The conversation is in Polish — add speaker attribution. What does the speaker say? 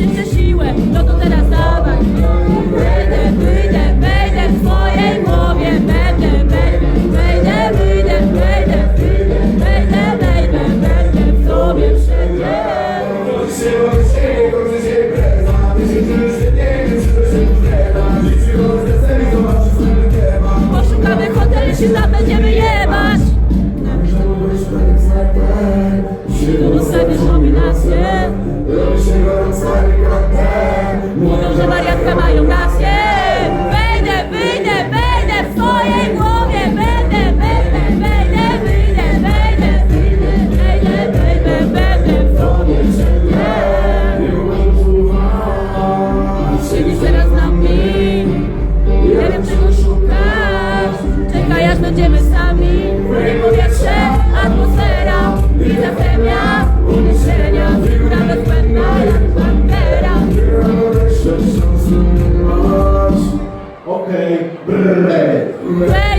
Speaker 1: zawsze siłę, no to teraz dawaj. Wyjdę, wyjdę, wejdę w twojej głowie, będę, wejdę, wejdę, wyjdę, wejdę, wejdę, wejdę, wejdę w tobie wszędzie. Poszukamy hotelu, się tam będziemy jebać. Czy dostaniesz? Mówią, że wariatka mają na się Wejdę, wyjdę, wejdę w swojej głowie. Będę, będę, wejdę, wejdę, wejdę, wejdę, wejdę w tobie Nie na mnie Nie wiem czego szukasz Czekaj aż będziemy
Speaker 2: Okej, okay.